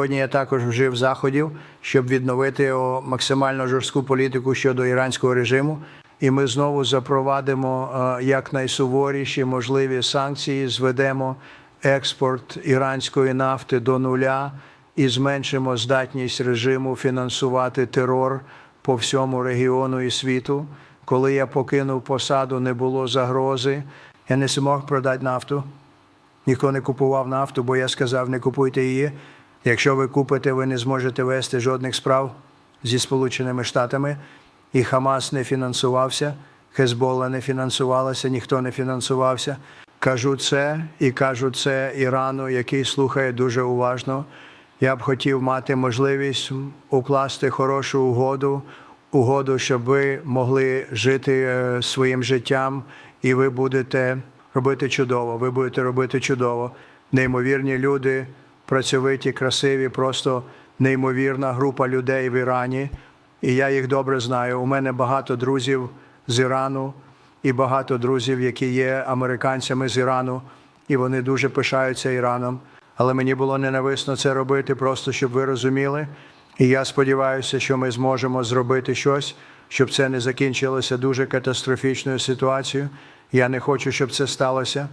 Сьогодні я також вжив заходів, щоб відновити максимально жорстку політику щодо іранського режиму. І ми знову запровадимо е, якнайсуворіші можливі санкції, зведемо експорт іранської нафти до нуля і зменшимо здатність режиму фінансувати терор по всьому регіону і світу. Коли я покинув посаду, не було загрози. Я не змог продати нафту. Ніхто не купував нафту, бо я сказав, не купуйте її. Якщо ви купите, ви не зможете вести жодних справ зі Сполученими Штатами. І Хамас не фінансувався, Хезболла не фінансувалася, ніхто не фінансувався. Кажу це і кажу це Ірану, який слухає дуже уважно. Я б хотів мати можливість укласти хорошу угоду, угоду, щоб ви могли жити е, своїм життям, і ви будете робити чудово. Ви будете робити чудово. Неймовірні люди, працьовиті, красиві, просто неймовірна група людей в Ірані. І я їх добре знаю. У мене багато друзів з Ірану і багато друзів, які є американцями з Ірану, і вони дуже пишаються Іраном. Але мені було ненависно це робити, просто щоб ви розуміли. І я сподіваюся, що ми зможемо зробити щось, щоб це не закінчилося дуже катастрофічною ситуацією. Я не хочу, щоб це сталося.